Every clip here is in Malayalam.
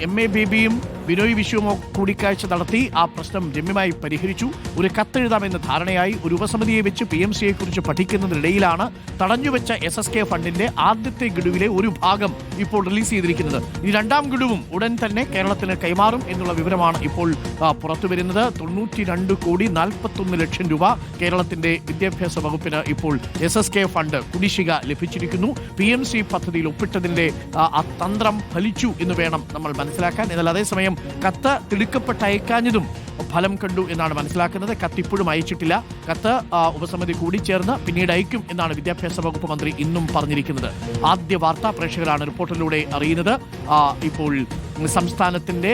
എം എ ബേബിയും ബിനോയ് വിശ്വമോ കൂടിക്കാഴ്ച നടത്തി ആ പ്രശ്നം രമ്യമായി പരിഹരിച്ചു. ഒരു കത്തെഴുതാമെന്ന ധാരണയായി ഒരു ഉപസമിതിയെ വെച്ച് പി എം സിയെ കുറിച്ച് പഠിക്കുന്നതിനിടയിലാണ് തടഞ്ഞുവെച്ച എസ് എസ് കെ ഫണ്ടിന്റെ ആദ്യത്തെ ഗഡുവിലെ ഒരു ഭാഗം ഇപ്പോൾ റിലീസ് ചെയ്തിരിക്കുന്നത്. ഇനി രണ്ടാം ഗഡുവും ഉടൻ തന്നെ കേരളത്തിന് കൈമാറും എന്നുള്ള വിവരമാണ് ഇപ്പോൾ പുറത്തുവരുന്നത്. തൊണ്ണൂറ്റി രണ്ട് കോടി നാൽപ്പത്തൊന്ന് ലക്ഷം രൂപ കേരളത്തിന്റെ വിദ്യാഭ്യാസ വകുപ്പിന് ഇപ്പോൾ എസ് എസ് കെ ഫണ്ട് കുടിശ്ശിക ലഭിച്ചിരിക്കുന്നു. പി എം സി പദ്ധതിയിൽ ഒപ്പിട്ടതിന്റെ ആ തന്ത്രം ഫലിച്ചു എന്ന് വേണം നമ്മൾ മനസ്സിലാക്കാൻ. എന്നാൽ അതേസമയം കത്ത് തിടുക്കപ്പെട്ട് അയക്കാഞ്ഞതും ഫലം കണ്ടു എന്നാണ് മനസ്സിലാക്കുന്നത്. കത്ത് ഇപ്പോഴും അയച്ചിട്ടില്ല. കത്ത് ഉപസമിതി കൂടി ചേർന്ന് പിന്നീട് അയക്കും എന്നാണ് വിദ്യാഭ്യാസ വകുപ്പ് മന്ത്രി ഇന്നും പറഞ്ഞിരിക്കുന്നത്. ആദ്യ വാർത്താ പ്രേക്ഷകരാണ് റിപ്പോർട്ടിലൂടെ അറിയുന്നത്. ഇപ്പോൾ സംസ്ഥാനത്തിന്റെ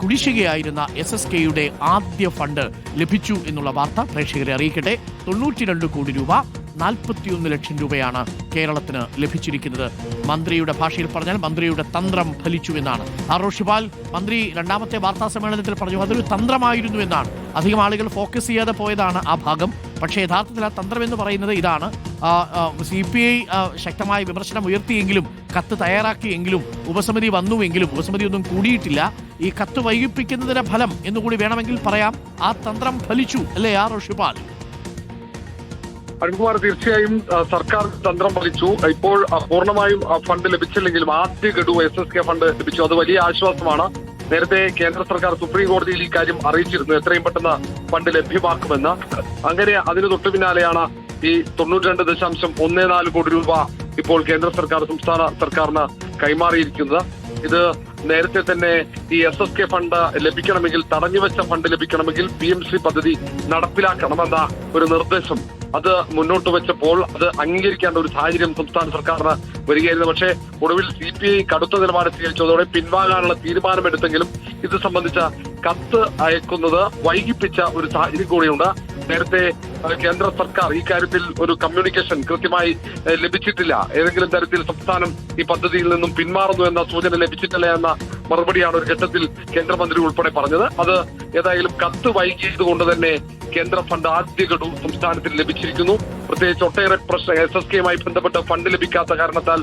കുടിശ്ശികയായിരുന്ന എസ് എസ് കെയുടെ ആദ്യ ഫണ്ട് ലഭിച്ചു എന്നുള്ള വാർത്ത പ്രേക്ഷകരെ അറിയിക്കട്ടെ. തൊണ്ണൂറ്റി രണ്ട് കോടി രൂപ നാൽപ്പത്തിയൊന്ന് ലക്ഷം രൂപയാണ് കേരളത്തിന് ലഭിച്ചിരിക്കുന്നത്. മന്ത്രിയുടെ ഭാഷയിൽ പറഞ്ഞാൽ മന്ത്രിയുടെ തന്ത്രം ഫലിച്ചു എന്നാണ്. ആർ റോഷിപാൽ മന്ത്രി രണ്ടാമത്തെ വാർത്താ സമ്മേളനത്തിൽ പറഞ്ഞു അതൊരു തന്ത്രമായിരുന്നു എന്നാണ്. അധികം ആളുകൾ ഫോക്കസ് ചെയ്യാതെ പോയതാണ് ആ ഭാഗം. പക്ഷേ യഥാർത്ഥത്തിൽ ആ തന്ത്രം എന്ന് പറയുന്നത് ഇതാണ്. സി പി ഐ ശക്തമായ വിമർശനം ഉയർത്തിയെങ്കിലും കത്ത് തയ്യാറാക്കിയെങ്കിലും ഉപസമിതി വന്നുവെങ്കിലും ഉപസമിതി ഒന്നും കൂടിയിട്ടില്ല. ഈ കത്ത് വൈകിപ്പിക്കുന്നതിന്റെ ഫലം എന്നുകൂടി വേണമെങ്കിൽ പറയാം. ആ തന്ത്രം ഫലിച്ചു അല്ലേ ആർ ഷിപാൽ അരുൺകുമാർ തീർച്ചയായും സർക്കാർ തന്ത്രം ഫലിച്ചു ഇപ്പോൾ പൂർണമായും ഫണ്ട് ലഭിച്ചില്ലെങ്കിലും ആദ്യ ഗഡു എസ് എസ് കെ ഫണ്ട് ലഭിച്ചു. അത് വലിയ ആശ്വാസമാണ്. നേരത്തെ കേന്ദ്ര സർക്കാർ സുപ്രീം കോടതിയിൽ ഈ കാര്യം അറിയിച്ചിരുന്നു എത്രയും പെട്ടെന്ന് ഫണ്ട് ലഭ്യമാക്കുമെന്ന്. അങ്ങനെ അതിന് തൊട്ടു പിന്നാലെയാണ് ഈ തൊണ്ണൂറ്റി രണ്ട് ദശാംശം ഒന്നേ നാല് കോടി രൂപ ഇപ്പോൾ കേന്ദ്ര സർക്കാർ സംസ്ഥാന സർക്കാരിന് കൈമാറിയിരിക്കുന്നത്. ഇത് നേരത്തെ തന്നെ ഈ എസ് എസ് കെ ഫണ്ട് ലഭിക്കണമെങ്കിൽ തടഞ്ഞുവെച്ച ഫണ്ട് ലഭിക്കണമെങ്കിൽ പി എം സി പദ്ധതി നടപ്പിലാക്കണമെന്ന ഒരു നിർദ്ദേശം അത് മുന്നോട്ട് വെച്ചപ്പോൾ അത് അംഗീകരിക്കേണ്ട ഒരു സാഹചര്യം സംസ്ഥാന സർക്കാരിന് വരികയായിരുന്നു. പക്ഷേ ഒടുവിൽ സി പി ഐ കടുത്ത നിലപാട് സ്വീകരിച്ചതോടെ പിൻവാങ്ങാനുള്ള തീരുമാനമെടുത്തെങ്കിലും ഇത് സംബന്ധിച്ച കത്ത് അയക്കുന്നത് വൈകിപ്പിച്ച ഒരു സാഹചര്യം കൂടിയുണ്ട്. നേരത്തെ കേന്ദ്ര സർക്കാർ ഈ കാര്യത്തിൽ ഒരു കമ്മ്യൂണിക്കേഷൻ കൃത്യമായി ലഭിച്ചിട്ടില്ല. ഏതെങ്കിലും തരത്തിൽ സംസ്ഥാനം ഈ പദ്ധതിയിൽ നിന്നും പിന്മാറുന്നു എന്ന സൂചന ലഭിച്ചിട്ടില്ല എന്ന മറുപടിയാണ് ഒരു ഘട്ടത്തിൽ കേന്ദ്രമന്ത്രി ഉൾപ്പെടെ പറഞ്ഞത്. അത് ഏതായാലും കത്ത് വൈകിയത് കൊണ്ട് തന്നെ കേന്ദ്ര ഫണ്ട് ആദ്യ ഗഡു സംസ്ഥാനത്തിന് ലഭിച്ചിരിക്കുന്നു. പ്രത്യേകിച്ച് ഒട്ടേറെ പ്രശ്നം എസ് എസ് കെയുമായി ബന്ധപ്പെട്ട ഫണ്ട് ലഭിക്കാത്ത കാരണത്താൽ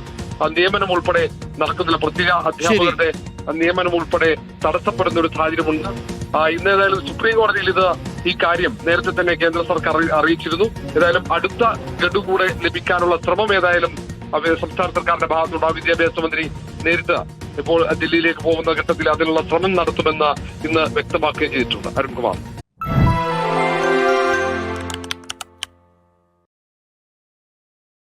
നിയമനം ഉൾപ്പെടെ നടക്കുന്നില്ല. പ്രത്യേക അധ്യാപകരുടെ നിയമനം ഉൾപ്പെടെ തടസ്സപ്പെടുന്ന ഒരു സാഹചര്യമുണ്ട്. ഇന്ന് ഏതായാലും സുപ്രീം കോടതിയിൽ ഇത് ഈ കാര്യം നേരത്തെ തന്നെ കേന്ദ്ര സർക്കാർ അറിയിച്ചിരുന്നു. ഏതായാലും അടുത്ത ഗഡു കൂടെ ലഭിക്കാനുള്ള ശ്രമം ഏതായാലും സംസ്ഥാന സർക്കാരിന്റെ ഭാഗത്തുണ്ടാവും വിദ്യാഭ്യാസ മന്ത്രി നേരിട്ട് ഇപ്പോൾ ദില്ലിയിലേക്ക് പോകുന്ന ഘട്ടത്തിൽ അതിനുള്ള ശ്രമം നടത്തുമെന്ന് ഇന്ന് വ്യക്തമാക്കുകയും ചെയ്തിട്ടുണ്ട്. അരുൺകുമാർ.